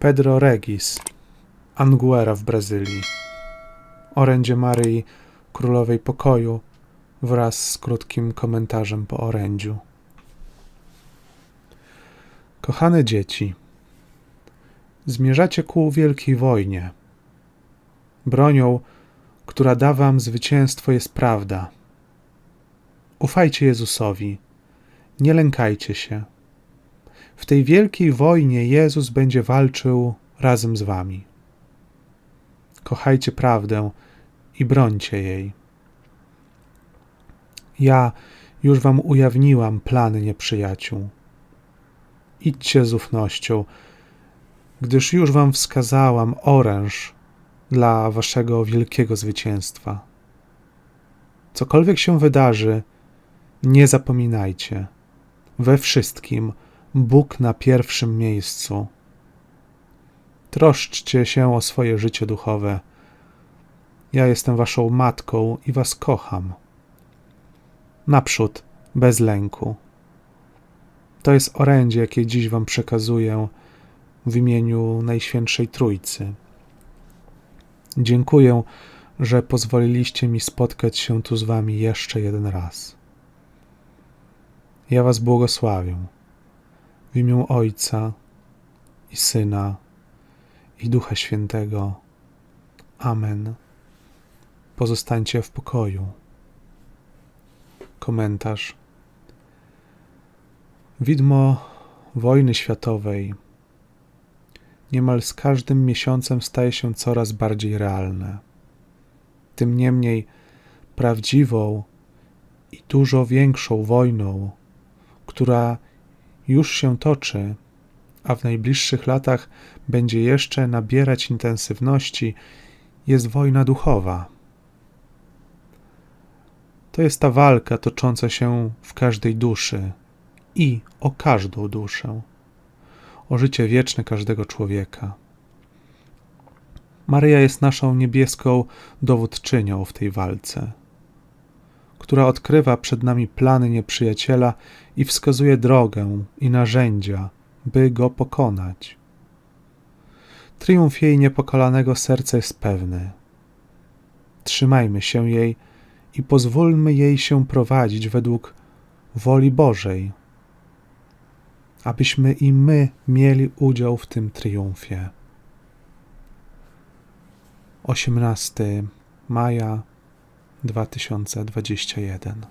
Pedro Regis, Anguera w Brazylii, orędzie Maryi Królowej Pokoju wraz z krótkim komentarzem po orędziu. Kochane dzieci, zmierzacie ku wielkiej wojnie. Bronią, która da wam zwycięstwo, jest prawda. Ufajcie Jezusowi, nie lękajcie się. W tej wielkiej wojnie Jezus będzie walczył razem z wami. Kochajcie prawdę i brońcie jej. Ja już wam ujawniłam plany nieprzyjaciół. Idźcie z ufnością, gdyż już wam wskazałam oręż dla waszego wielkiego zwycięstwa. Cokolwiek się wydarzy, nie zapominajcie. We wszystkim Bóg na pierwszym miejscu. Troszczcie się o swoje życie duchowe. Ja jestem waszą matką i was kocham. Naprzód, bez lęku. To jest orędzie, jakie dziś wam przekazuję w imieniu Najświętszej Trójcy. Dziękuję, że pozwoliliście mi spotkać się tu z wami jeszcze jeden raz. Ja was błogosławię imię Ojca i Syna i Ducha Świętego. Amen. Pozostańcie w pokoju. Komentarz. Widmo wojny światowej niemal z każdym miesiącem staje się coraz bardziej realne. Tym niemniej prawdziwą i dużo większą wojną, która już się toczy, a w najbliższych latach będzie jeszcze nabierać intensywności, jest wojna duchowa. To jest ta walka tocząca się w każdej duszy i o każdą duszę, o życie wieczne każdego człowieka. Maryja jest naszą niebieską dowódczynią w tej walce, która odkrywa przed nami plany nieprzyjaciela i wskazuje drogę i narzędzia, by go pokonać. Triumf jej niepokalanego serca jest pewny. Trzymajmy się jej i pozwólmy jej się prowadzić według woli Bożej, abyśmy i my mieli udział w tym triumfie. 18 maja 2021